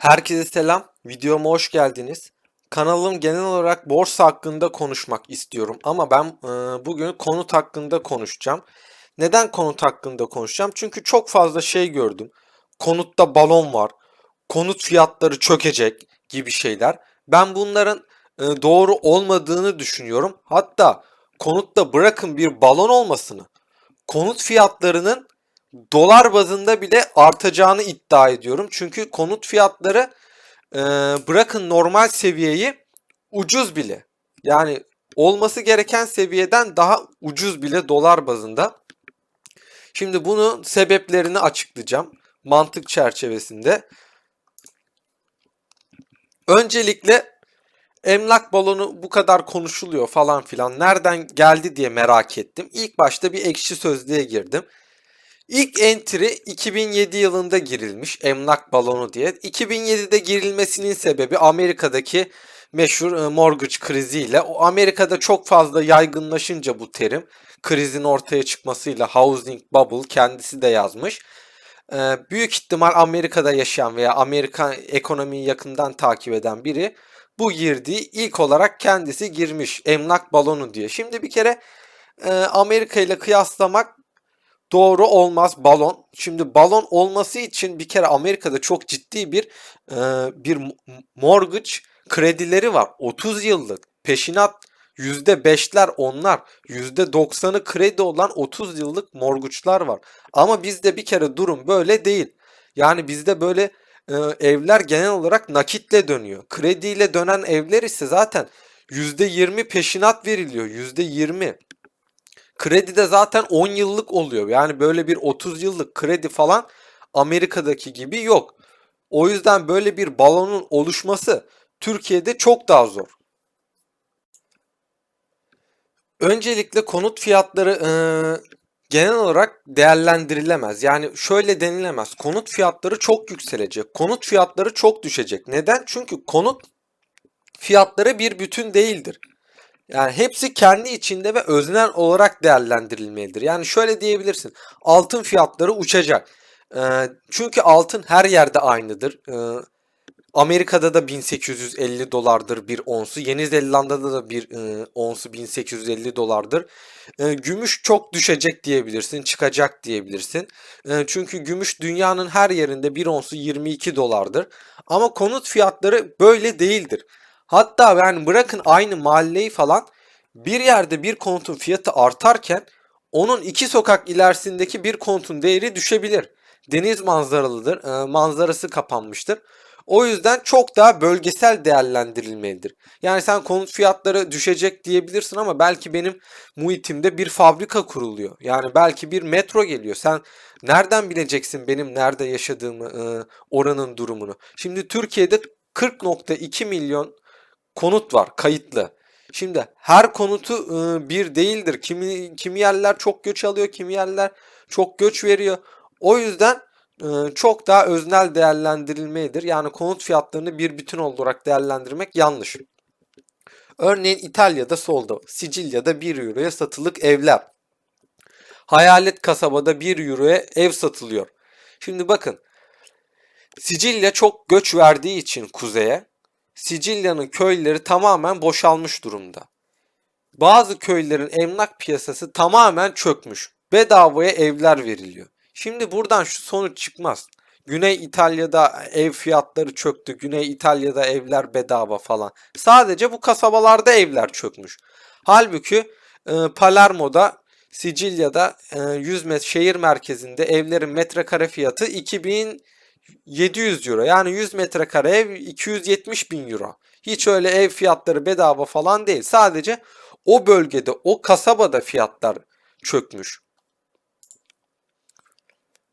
Herkese selam. Videoma hoş geldiniz. Kanalım genel olarak borsa hakkında konuşmak istiyorum ama ben e, bugün konut hakkında konuşacağım. Neden konut hakkında konuşacağım? Çünkü çok fazla şey gördüm. Konutta balon var. Konut fiyatları çökecek gibi şeyler. Ben bunların e, doğru olmadığını düşünüyorum. Hatta konutta bırakın bir balon olmasını. Konut fiyatlarının dolar bazında bile artacağını iddia ediyorum. Çünkü konut fiyatları e, bırakın normal seviyeyi ucuz bile. Yani olması gereken seviyeden daha ucuz bile dolar bazında. Şimdi bunun sebeplerini açıklayacağım mantık çerçevesinde. Öncelikle emlak balonu bu kadar konuşuluyor falan filan. Nereden geldi diye merak ettim. İlk başta bir ekşi sözlüğe girdim. İlk entry 2007 yılında girilmiş emlak balonu diye. 2007'de girilmesinin sebebi Amerika'daki meşhur e, mortgage kriziyle. O Amerika'da çok fazla yaygınlaşınca bu terim krizin ortaya çıkmasıyla housing bubble kendisi de yazmış. Ee, büyük ihtimal Amerika'da yaşayan veya Amerika ekonomiyi yakından takip eden biri bu girdiği ilk olarak kendisi girmiş emlak balonu diye. Şimdi bir kere e, Amerika ile kıyaslamak doğru olmaz balon. Şimdi balon olması için bir kere Amerika'da çok ciddi bir e, bir mortgage kredileri var. 30 yıllık peşinat %5'ler onlar %90'ı kredi olan 30 yıllık morguçlar var. Ama bizde bir kere durum böyle değil. Yani bizde böyle e, evler genel olarak nakitle dönüyor. Krediyle dönen evler ise zaten %20 peşinat veriliyor. %20. Kredi de zaten 10 yıllık oluyor. Yani böyle bir 30 yıllık kredi falan Amerika'daki gibi yok. O yüzden böyle bir balonun oluşması Türkiye'de çok daha zor. Öncelikle konut fiyatları e, genel olarak değerlendirilemez. Yani şöyle denilemez. Konut fiyatları çok yükselecek. Konut fiyatları çok düşecek. Neden? Çünkü konut fiyatları bir bütün değildir. Yani hepsi kendi içinde ve öznel olarak değerlendirilmelidir. Yani şöyle diyebilirsin. Altın fiyatları uçacak. E, çünkü altın her yerde aynıdır. E, Amerika'da da 1850 dolardır bir onsu. Yeni Zelanda'da da bir e, onsu 1850 dolardır. E, gümüş çok düşecek diyebilirsin, çıkacak diyebilirsin. E, çünkü gümüş dünyanın her yerinde bir onsu 22 dolardır. Ama konut fiyatları böyle değildir. Hatta yani bırakın aynı mahalleyi falan bir yerde bir konutun fiyatı artarken onun iki sokak ilerisindeki bir konutun değeri düşebilir. Deniz manzaralıdır, e, manzarası kapanmıştır. O yüzden çok daha bölgesel değerlendirilmelidir. Yani sen konut fiyatları düşecek diyebilirsin ama belki benim muhitimde bir fabrika kuruluyor. Yani belki bir metro geliyor. Sen nereden bileceksin benim nerede yaşadığımı, e, oranın durumunu? Şimdi Türkiye'de 40.2 milyon konut var kayıtlı. Şimdi her konutu e, bir değildir. Kimi kimi yerler çok göç alıyor, kimi yerler çok göç veriyor. O yüzden e, çok daha öznel değerlendirilmelidir. Yani konut fiyatlarını bir bütün olarak değerlendirmek yanlış. Örneğin İtalya'da solda, Sicilya'da 1 euroya satılık evler. Hayalet kasabada 1 euroya ev satılıyor. Şimdi bakın Sicilya çok göç verdiği için kuzeye Sicilya'nın köyleri tamamen boşalmış durumda. Bazı köylerin emlak piyasası tamamen çökmüş. Bedavaya evler veriliyor. Şimdi buradan şu sonuç çıkmaz. Güney İtalya'da ev fiyatları çöktü. Güney İtalya'da evler bedava falan. Sadece bu kasabalarda evler çökmüş. Halbuki e, Palermo'da Sicilya'da e, 100 metre şehir merkezinde evlerin metrekare fiyatı 2700 euro. Yani 100 metrekare ev 270 bin euro. Hiç öyle ev fiyatları bedava falan değil. Sadece o bölgede o kasabada fiyatlar çökmüş.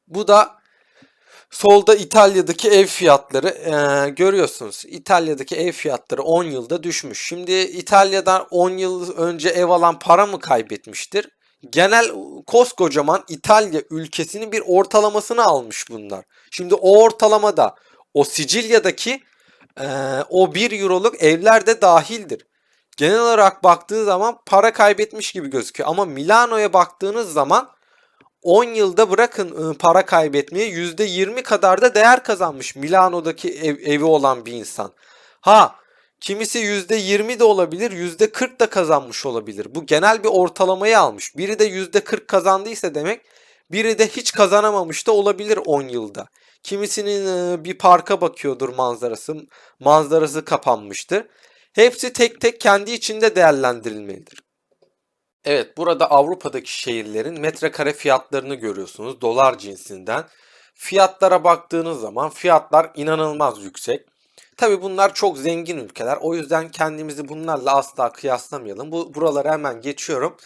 Bu da solda İtalya'daki ev fiyatları ee, görüyorsunuz. İtalya'daki ev fiyatları 10 yılda düşmüş. Şimdi İtalya'dan 10 yıl önce ev alan para mı kaybetmiştir? Genel koskocaman İtalya ülkesinin bir ortalamasını almış bunlar. Şimdi o ortalamada o Sicilya'daki e, o 1 euroluk evler de dahildir. Genel olarak baktığı zaman para kaybetmiş gibi gözüküyor. Ama Milano'ya baktığınız zaman 10 yılda bırakın ıı, para kaybetmeyi %20 kadar da değer kazanmış Milano'daki ev- evi olan bir insan. Ha kimisi %20 de olabilir %40 da kazanmış olabilir. Bu genel bir ortalamayı almış. Biri de %40 kazandıysa demek biri de hiç kazanamamış da olabilir 10 yılda. Kimisinin ıı, bir parka bakıyordur manzarası. Manzarası kapanmıştır. Hepsi tek tek kendi içinde değerlendirilmelidir. Evet, burada Avrupa'daki şehirlerin metrekare fiyatlarını görüyorsunuz dolar cinsinden. Fiyatlara baktığınız zaman fiyatlar inanılmaz yüksek. Tabii bunlar çok zengin ülkeler. O yüzden kendimizi bunlarla asla kıyaslamayalım. Bu buraları hemen geçiyorum.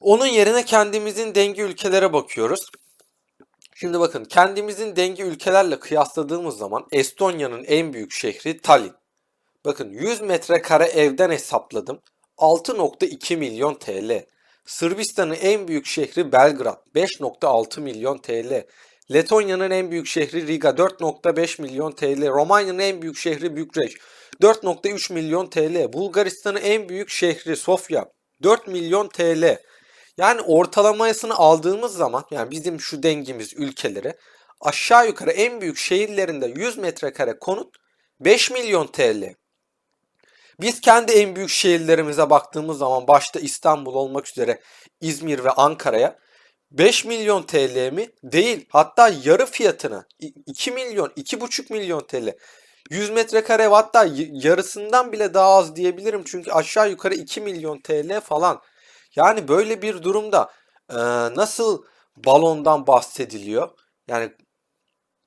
Onun yerine kendimizin denge ülkelere bakıyoruz. Şimdi bakın kendimizin denge ülkelerle kıyasladığımız zaman Estonya'nın en büyük şehri Tallinn. Bakın 100 metrekare evden hesapladım. 6.2 milyon TL. Sırbistan'ın en büyük şehri Belgrad 5.6 milyon TL. Letonya'nın en büyük şehri Riga 4.5 milyon TL. Romanya'nın en büyük şehri Bükreş 4.3 milyon TL. Bulgaristan'ın en büyük şehri Sofya 4 milyon TL. Yani ortalamasını aldığımız zaman yani bizim şu dengimiz ülkeleri aşağı yukarı en büyük şehirlerinde 100 metrekare konut 5 milyon TL. Biz kendi en büyük şehirlerimize baktığımız zaman başta İstanbul olmak üzere İzmir ve Ankara'ya 5 milyon TL mi? Değil. Hatta yarı fiyatına 2 milyon, 2,5 milyon TL. 100 metrekare hatta yarısından bile daha az diyebilirim. Çünkü aşağı yukarı 2 milyon TL falan. Yani böyle bir durumda e, nasıl balondan bahsediliyor? Yani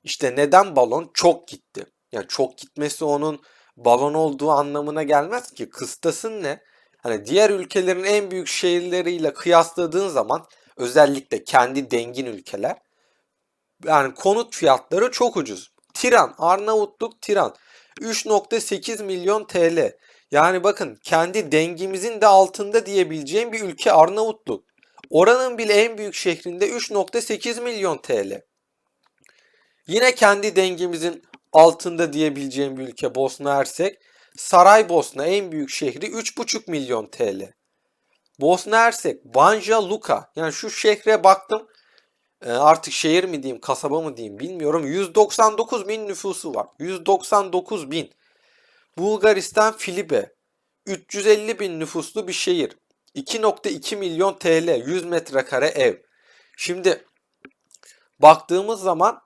işte neden balon çok gitti? Yani çok gitmesi onun balon olduğu anlamına gelmez ki. Kıstasın ne? Hani diğer ülkelerin en büyük şehirleriyle kıyasladığın zaman özellikle kendi dengin ülkeler yani konut fiyatları çok ucuz. Tiran, Arnavutluk Tiran 3.8 milyon TL. Yani bakın kendi dengimizin de altında diyebileceğim bir ülke Arnavutluk. Oranın bile en büyük şehrinde 3.8 milyon TL. Yine kendi dengemizin altında diyebileceğim bir ülke Bosna Hersek. Saraybosna en büyük şehri 3,5 milyon TL. Bosna Hersek, Banja Luka. Yani şu şehre baktım. E, artık şehir mi diyeyim, kasaba mı diyeyim bilmiyorum. 199 bin nüfusu var. 199 bin. Bulgaristan Filibe. 350 bin nüfuslu bir şehir. 2.2 milyon TL 100 metrekare ev. Şimdi baktığımız zaman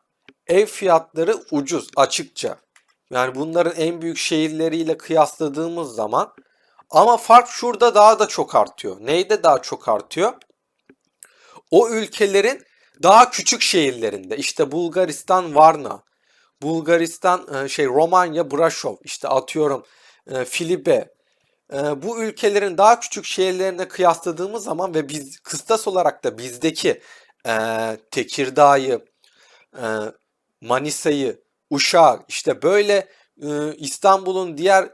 ev fiyatları ucuz açıkça. Yani bunların en büyük şehirleriyle kıyasladığımız zaman ama fark şurada daha da çok artıyor. Neyde daha çok artıyor? O ülkelerin daha küçük şehirlerinde. İşte Bulgaristan Varna, Bulgaristan e, şey Romanya Braşov, işte atıyorum e, Filibe. E, Bu ülkelerin daha küçük şehirlerine kıyasladığımız zaman ve biz kıstas olarak da bizdeki Tekirdağ'ı, Manisa'yı, Uşak'ı işte böyle İstanbul'un diğer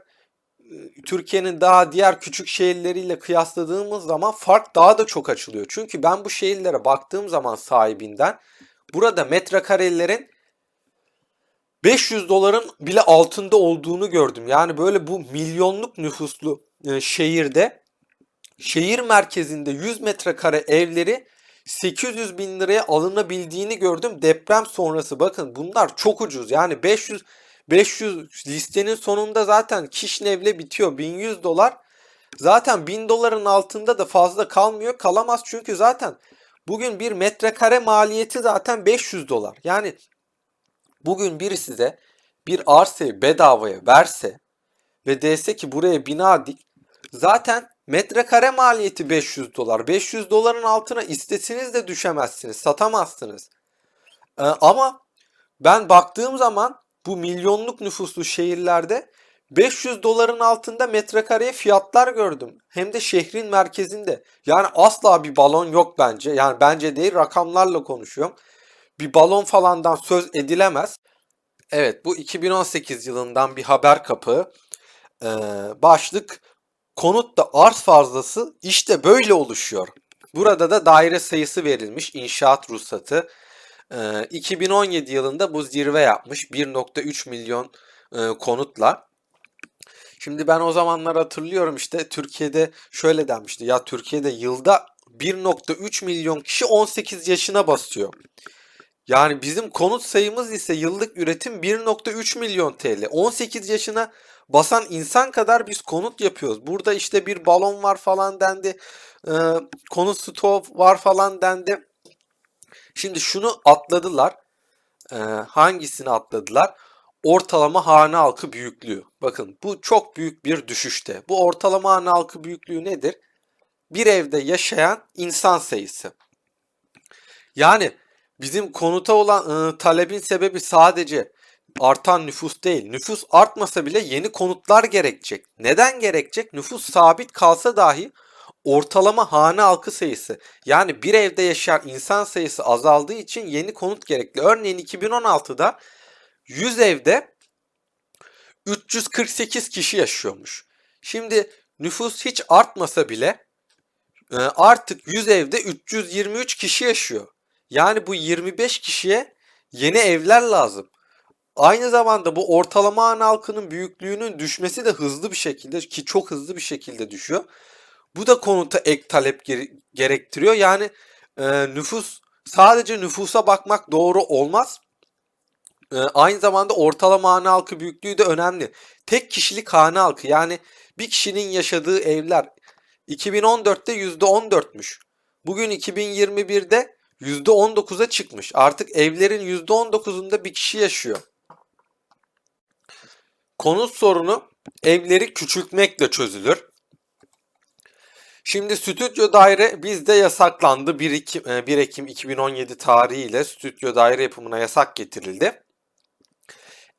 Türkiye'nin daha diğer küçük şehirleriyle kıyasladığımız zaman fark daha da çok açılıyor. Çünkü ben bu şehirlere baktığım zaman sahibinden burada metrekarelerin 500 doların bile altında olduğunu gördüm. Yani böyle bu milyonluk nüfuslu e, şehirde şehir merkezinde 100 metrekare evleri 800 bin liraya alınabildiğini gördüm deprem sonrası. Bakın bunlar çok ucuz. Yani 500 500 listenin sonunda zaten Kişnev'le bitiyor. 1100 dolar. Zaten 1000 doların altında da fazla kalmıyor. Kalamaz çünkü zaten bugün bir metrekare maliyeti zaten 500 dolar. Yani bugün biri size bir arsayı bedavaya verse ve dese ki buraya bina dik zaten metrekare maliyeti 500 dolar. 500 doların altına istesiniz de düşemezsiniz, satamazsınız. Ee, ama ben baktığım zaman bu milyonluk nüfuslu şehirlerde 500 doların altında metrekareye fiyatlar gördüm. Hem de şehrin merkezinde. Yani asla bir balon yok bence. Yani bence değil rakamlarla konuşuyorum. Bir balon falandan söz edilemez. Evet bu 2018 yılından bir haber kapağı. Ee, başlık konutta arz fazlası işte böyle oluşuyor. Burada da daire sayısı verilmiş inşaat ruhsatı. Ee, 2017 yılında bu zirve yapmış 1.3 milyon e, konutla. Şimdi ben o zamanlar hatırlıyorum işte Türkiye'de şöyle denmişti. Ya Türkiye'de yılda 1.3 milyon kişi 18 yaşına basıyor. Yani bizim konut sayımız ise yıllık üretim 1.3 milyon TL. 18 yaşına basan insan kadar biz konut yapıyoruz. Burada işte bir balon var falan dendi. Ee, konut stov var falan dendi. Şimdi şunu atladılar. Ee, hangisini atladılar? Ortalama hane halkı büyüklüğü. Bakın bu çok büyük bir düşüşte. Bu ortalama hane halkı büyüklüğü nedir? Bir evde yaşayan insan sayısı. Yani bizim konuta olan e, talebin sebebi sadece artan nüfus değil. Nüfus artmasa bile yeni konutlar gerekecek. Neden gerekecek? Nüfus sabit kalsa dahi ortalama hane halkı sayısı yani bir evde yaşayan insan sayısı azaldığı için yeni konut gerekli. Örneğin 2016'da 100 evde 348 kişi yaşıyormuş. Şimdi nüfus hiç artmasa bile e, artık 100 evde 323 kişi yaşıyor. Yani bu 25 kişiye yeni evler lazım. Aynı zamanda bu ortalama hane halkının büyüklüğünün düşmesi de hızlı bir şekilde ki çok hızlı bir şekilde düşüyor. Bu da konuta ek talep gere- gerektiriyor. Yani e, nüfus sadece nüfusa bakmak doğru olmaz. E, aynı zamanda ortalama hane halkı büyüklüğü de önemli. Tek kişilik hane halkı yani bir kişinin yaşadığı evler 2014'te %14'müş. Bugün 2021'de %19'a çıkmış. Artık evlerin %19'unda bir kişi yaşıyor. Konut sorunu evleri küçültmekle çözülür. Şimdi stüdyo daire bizde yasaklandı. 1 Ekim, 1 Ekim 2017 tarihiyle stüdyo daire yapımına yasak getirildi.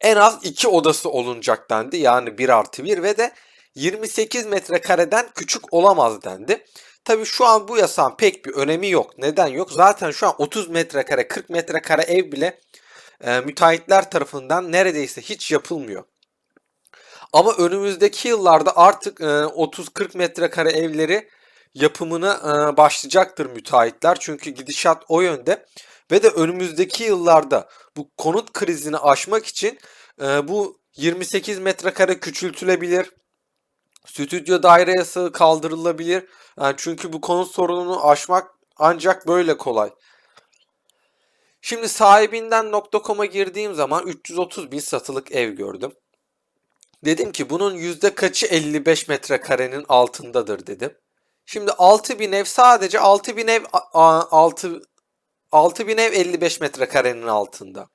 En az 2 odası olunacak dendi. Yani 1 artı 1 ve de 28 metrekareden küçük olamaz dendi. Tabi şu an bu yasağın pek bir önemi yok. Neden yok? Zaten şu an 30 metrekare 40 metrekare ev bile e, müteahhitler tarafından neredeyse hiç yapılmıyor. Ama önümüzdeki yıllarda artık e, 30-40 metrekare evleri yapımına e, başlayacaktır müteahhitler. Çünkü gidişat o yönde. Ve de önümüzdeki yıllarda bu konut krizini aşmak için e, bu 28 metrekare küçültülebilir. Stüdyo daire yasağı kaldırılabilir. Yani çünkü bu konut sorununu aşmak ancak böyle kolay. Şimdi sahibinden.com'a girdiğim zaman 330 bin satılık ev gördüm. Dedim ki bunun yüzde kaçı 55 metrekarenin altındadır dedim. Şimdi 6000 ev sadece 6000 ev 6 6000 ev 55 metrekarenin altında.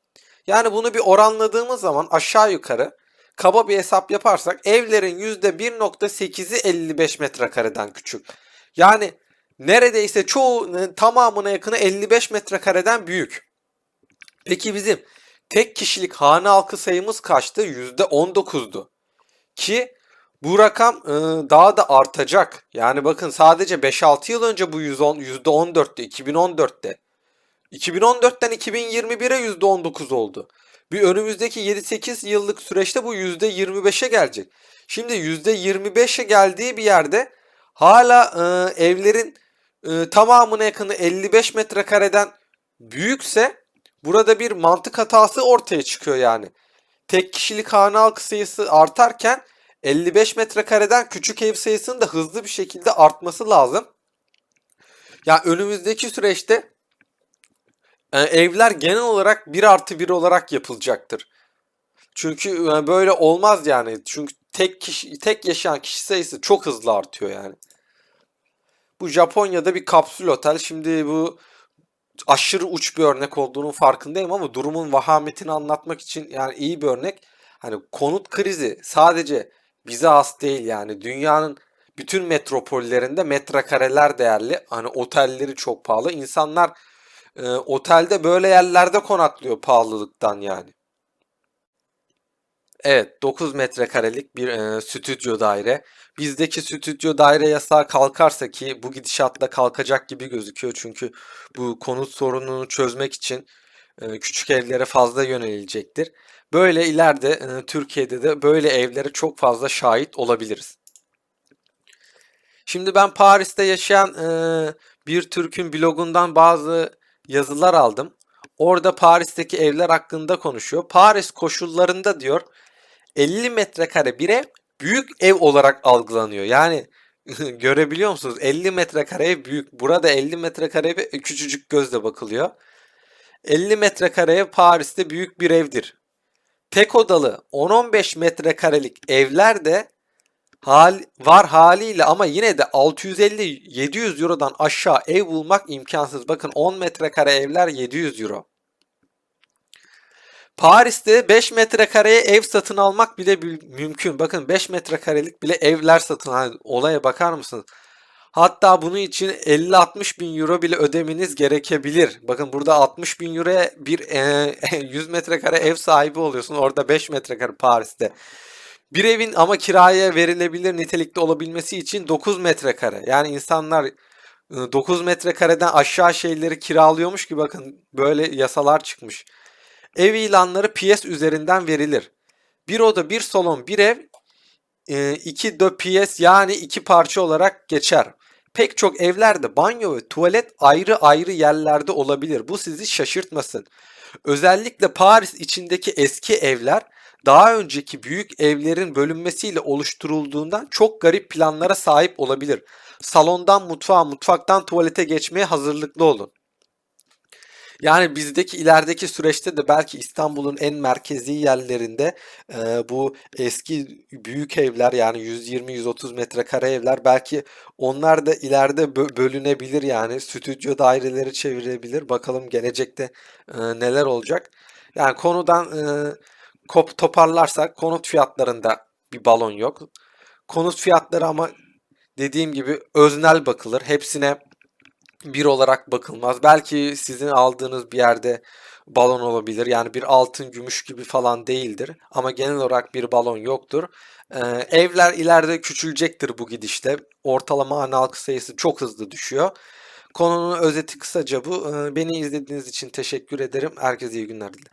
Yani bunu bir oranladığımız zaman aşağı yukarı kaba bir hesap yaparsak evlerin %1.8'i 55 metrekareden küçük. Yani neredeyse çoğu tamamına yakını 55 metrekareden büyük. Peki bizim tek kişilik hane halkı sayımız kaçtı? %19'du. Ki bu rakam e, daha da artacak. Yani bakın sadece 5-6 yıl önce bu %10, %14'tü 2014'te. 2014'ten 2021'e %19 oldu. Bir önümüzdeki 7-8 yıllık süreçte bu %25'e gelecek. Şimdi %25'e geldiği bir yerde hala e, evlerin e, tamamına yakını 55 metrekareden büyükse burada bir mantık hatası ortaya çıkıyor yani. Tek kişilik hane halkı sayısı artarken 55 metrekareden küçük ev sayısının da hızlı bir şekilde artması lazım. Ya yani önümüzdeki süreçte e, evler genel olarak 1 artı 1 olarak yapılacaktır. Çünkü e, böyle olmaz yani. Çünkü tek kişi tek yaşayan kişi sayısı çok hızlı artıyor yani. Bu Japonya'da bir kapsül otel. Şimdi bu aşırı uç bir örnek olduğunun farkındayım ama durumun vahametini anlatmak için yani iyi bir örnek. Hani konut krizi sadece bize has değil yani dünyanın bütün metropollerinde metrekareler değerli. Hani otelleri çok pahalı. İnsanlar e, otelde böyle yerlerde konaklıyor pahalılıktan yani. Evet 9 metrekarelik bir e, stüdyo daire. Bizdeki stüdyo daire yasağı kalkarsa ki bu gidişatla kalkacak gibi gözüküyor. Çünkü bu konut sorununu çözmek için e, küçük evlere fazla yönelilecektir. Böyle ileride e, Türkiye'de de böyle evlere çok fazla şahit olabiliriz. Şimdi ben Paris'te yaşayan e, bir Türk'ün blogundan bazı yazılar aldım. Orada Paris'teki evler hakkında konuşuyor. Paris koşullarında diyor 50 metrekare bir ev büyük ev olarak algılanıyor. Yani Görebiliyor musunuz? 50 metrekareye büyük. Burada 50 metrekareye bir küçücük gözle bakılıyor. 50 metrekareye Paris'te büyük bir evdir. Tek odalı 10-15 metrekarelik evler de hal, var haliyle ama yine de 650-700 Euro'dan aşağı ev bulmak imkansız. Bakın 10 metrekare evler 700 Euro. Paris'te 5 metrekareye ev satın almak bile mü- mümkün. Bakın 5 metrekarelik bile evler satın al. Olaya bakar mısınız? Hatta bunun için 50-60 bin euro bile ödemeniz gerekebilir. Bakın burada 60 bin euroya bir e, 100 metrekare ev sahibi oluyorsun. Orada 5 metrekare Paris'te. Bir evin ama kiraya verilebilir nitelikte olabilmesi için 9 metrekare. Yani insanlar e, 9 metrekareden aşağı şeyleri kiralıyormuş ki bakın böyle yasalar çıkmış. Ev ilanları PS üzerinden verilir. Bir oda, bir salon, bir ev e, iki de PS yani iki parça olarak geçer. Pek çok evlerde banyo ve tuvalet ayrı ayrı yerlerde olabilir. Bu sizi şaşırtmasın. Özellikle Paris içindeki eski evler daha önceki büyük evlerin bölünmesiyle oluşturulduğundan çok garip planlara sahip olabilir. Salondan mutfağa, mutfaktan tuvalete geçmeye hazırlıklı olun. Yani bizdeki ilerideki süreçte de belki İstanbul'un en merkezi yerlerinde e, bu eski büyük evler yani 120-130 metrekare evler belki onlar da ileride bö- bölünebilir yani stüdyo daireleri çevirebilir. Bakalım gelecekte e, neler olacak. Yani konudan e, kop toparlarsak konut fiyatlarında bir balon yok. Konut fiyatları ama dediğim gibi öznel bakılır. Hepsine bir olarak bakılmaz. Belki sizin aldığınız bir yerde balon olabilir. Yani bir altın, gümüş gibi falan değildir. Ama genel olarak bir balon yoktur. Ee, evler ileride küçülecektir bu gidişle. Ortalama hane halkı sayısı çok hızlı düşüyor. Konunun özeti kısaca bu. Ee, beni izlediğiniz için teşekkür ederim. Herkese iyi günler dilerim.